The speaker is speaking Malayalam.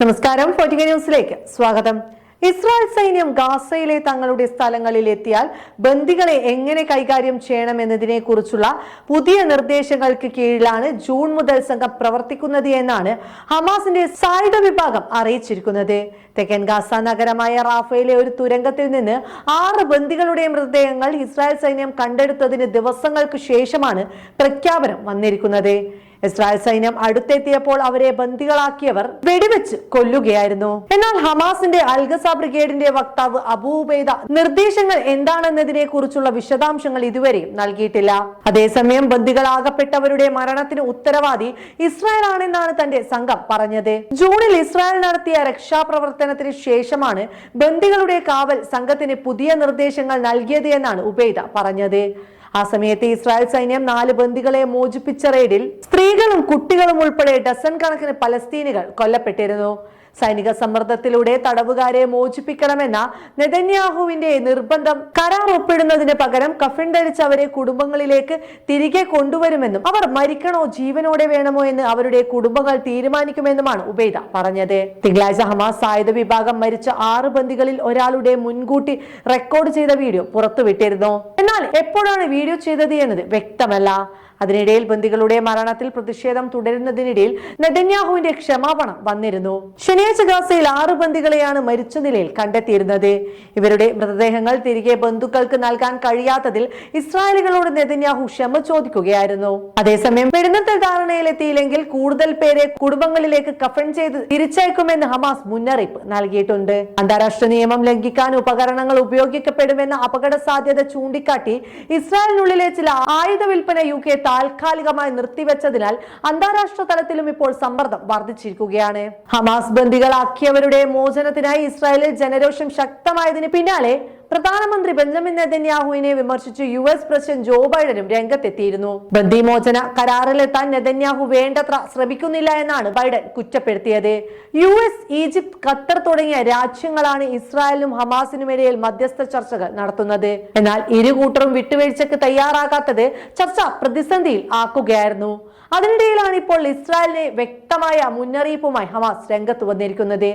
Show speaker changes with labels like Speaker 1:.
Speaker 1: നമസ്കാരം ഫോർട്ടിക ന്യൂസിലേക്ക് സ്വാഗതം. ഇസ്രായേൽ സൈന്യം ഗാസയിലെ തങ്ങളുടെ സ്ഥലങ്ങളിൽ എത്തിയാൽ ബന്ദികളെ എങ്ങനെ കൈകാര്യം ചെയ്യണമെന്നതിനെ കുറിച്ചുള്ള പുതിയ നിർദ്ദേശങ്ങൾക്ക് കീഴിലാണ് ജൂൺ മുതൽ സംഘം പ്രവർത്തിക്കുന്നത് എന്നാണ് ഹമാസിന്റെ സായുധ വിഭാഗം അറിയിച്ചിരിക്കുന്നത്. തെക്കൻ ഗാസ നഗരമായ റാഫയിലെ ഒരു തുരങ്കത്തിൽ നിന്ന് ആറ് ബന്ദികളുടെ മൃതദേഹങ്ങൾ ഇസ്രായേൽ സൈന്യം കണ്ടെടുത്തതിന് ദിവസങ്ങൾക്ക് ശേഷമാണ് പ്രഖ്യാപനം വന്നിരിക്കുന്നത്. ഇസ്രായേൽ സൈന്യം അടുത്തെത്തിയപ്പോൾ അവരെ ബന്ദികളാക്കിയവർ വെടിവെച്ച് കൊല്ലുകയായിരുന്നു. എന്നാൽ ഹമാസിന്റെ അൽഗസ ബ്രിഗേഡിന്റെ വക്താവ് അബൂബേദ നിർദ്ദേശങ്ങൾ എന്താണെന്നതിനെ കുറിച്ചുള്ള വിശദാംശങ്ങൾ ഇതുവരെ നൽകിയിട്ടില്ല. അതേസമയം ബന്ദികളാകപ്പെട്ടവരുടെ മരണത്തിന് ഉത്തരവാദി ഇസ്രായേൽ ആണെന്നാണ് തന്റെ സംഘം പറഞ്ഞത്. ജൂണിൽ ഇസ്രായേൽ നടത്തിയ രക്ഷാപ്രവർത്തനത്തിന് ശേഷമാണ് ബന്ദികളുടെ കാവൽ സംഘത്തിന് പുതിയ നിർദ്ദേശങ്ങൾ നൽകിയത് എന്നാണ് ഉബൈദ പറഞ്ഞത്. ആ സമയത്ത് ഇസ്രായേൽ സൈന്യം നാല് ബന്ദികളെ മോചിപ്പിച്ച റെയ്ഡിൽ സ്ത്രീകളും കുട്ടികളും ഉൾപ്പെടെ ഡസൺ കണക്കിന് പലസ്തീനുകൾ കൊല്ലപ്പെട്ടിരുന്നു. സൈനിക സമ്മർദ്ദത്തിലൂടെ തടവുകാരെ മോചിപ്പിക്കണമെന്ന നെതന്യാഹുവിന്റെ നിർബന്ധം കരാർ ഒപ്പിടുന്നതിന് പകരം കഫിൻ ധരിച്ച് അവരെ കുടുംബങ്ങളിലേക്ക് തിരികെ കൊണ്ടുവരുമെന്നും അവർ മരിക്കണോ ജീവനോടെ വേണമോ എന്ന് അവരുടെ കുടുംബങ്ങൾ തീരുമാനിക്കുമെന്നുമാണ് ഉബൈദ പറഞ്ഞത്. തിങ്കളാഴ്ച ഹമാസ് സായുധ വിഭാഗം മരിച്ച ആറ് ബന്ദികളിൽ ഒരാളുടെ മുൻകൂട്ടി റെക്കോർഡ് ചെയ്ത വീഡിയോ പുറത്തുവിട്ടിരുന്നു. എന്നാൽ എപ്പോഴാണ് വീഡിയോ ചെയ്തത് എന്നത് വ്യക്തമല്ല. അതിനിടയിൽ ബന്ദികളുടെ മരണത്തിൽ പ്രതിഷേധം തുടരുന്നതിനിടയിൽ നെതന്യാഹുവിന്റെ ക്ഷമാപണം വന്നിരുന്നു. ശനിയാഴ്ച ഗാസയിൽ ആറ് ബന്ദികളെയാണ് മരിച്ച നിലയിൽ കണ്ടെത്തിയിരുന്നത്. ഇവരുടെ മൃതദേഹങ്ങൾ തിരികെ ബന്ധുക്കൾക്ക് നൽകാൻ കഴിയാത്തതിൽ ഇസ്രായേലുകളോട് നെതന്യാഹു ക്ഷമ ചോദിക്കുകയായിരുന്നു. അതേസമയം വെടിനിർത്തൽ ധാരണയിലെത്തിയില്ലെങ്കിൽ കൂടുതൽ പേരെ കുടുംബങ്ങളിലേക്ക് കഫൻ ചെയ്ത് തിരിച്ചയക്കുമെന്ന് ഹമാസ് മുന്നറിയിപ്പ് നൽകിയിട്ടുണ്ട്. അന്താരാഷ്ട്ര നിയമം ലംഘിക്കാൻ ഉപകരണങ്ങൾ ഉപയോഗിക്കപ്പെടുമെന്ന അപകട സാധ്യത ചൂണ്ടിക്കാട്ടി ഇസ്രായേലിനുള്ളിലെ ചില ആയുധ വിൽപ്പന യു കെ താൽക്കാലികമായി നിർത്തിവെച്ചതിനാൽ അന്താരാഷ്ട്ര തലത്തിലും ഇപ്പോൾ സമ്മർദ്ദം വർദ്ധിച്ചിരിക്കുകയാണ്. ഹമാസ് ബന്ദികളാക്കിയവരുടെ മോചനത്തിനായി ഇസ്രായേലിൽ ജനരോഷം ശക്തമായതിന് പിന്നാലെ പ്രധാനമന്ത്രി ബെഞ്ചമിൻ നെതന്യാഹുവിനെ വിമർശിച്ച് യു എസ് പ്രസിഡന്റ് ജോ ബൈഡനും രംഗത്തെത്തിയിരുന്നു. ബന്ദിമോചന കരാറിലെത്താൻ നെതന്യാഹു വേണ്ടത്ര ശ്രമിക്കുന്നില്ല എന്നാണ് ബൈഡൻ കുറ്റപ്പെടുത്തിയത്. യു എസ് ഈജിപ്ത് ഖത്തർ തുടങ്ങിയ രാജ്യങ്ങളാണ് ഇസ്രായേലിനും ഹമാസിനും ഇടയിൽ മധ്യസ്ഥ ചർച്ചകൾ നടത്തുന്നത്. എന്നാൽ ഇരു കൂട്ടരും വിട്ടുവീഴ്ചയ്ക്ക് തയ്യാറാകാത്തത് ചർച്ച പ്രതിസന്ധിയിൽ ആക്കുകയായിരുന്നു. അതിനിടയിലാണ് ഇപ്പോൾ ഇസ്രായേലിനെ വ്യക്തമായ മുന്നറിയിപ്പുമായി ഹമാസ് രംഗത്ത് വന്നിരിക്കുന്നത്.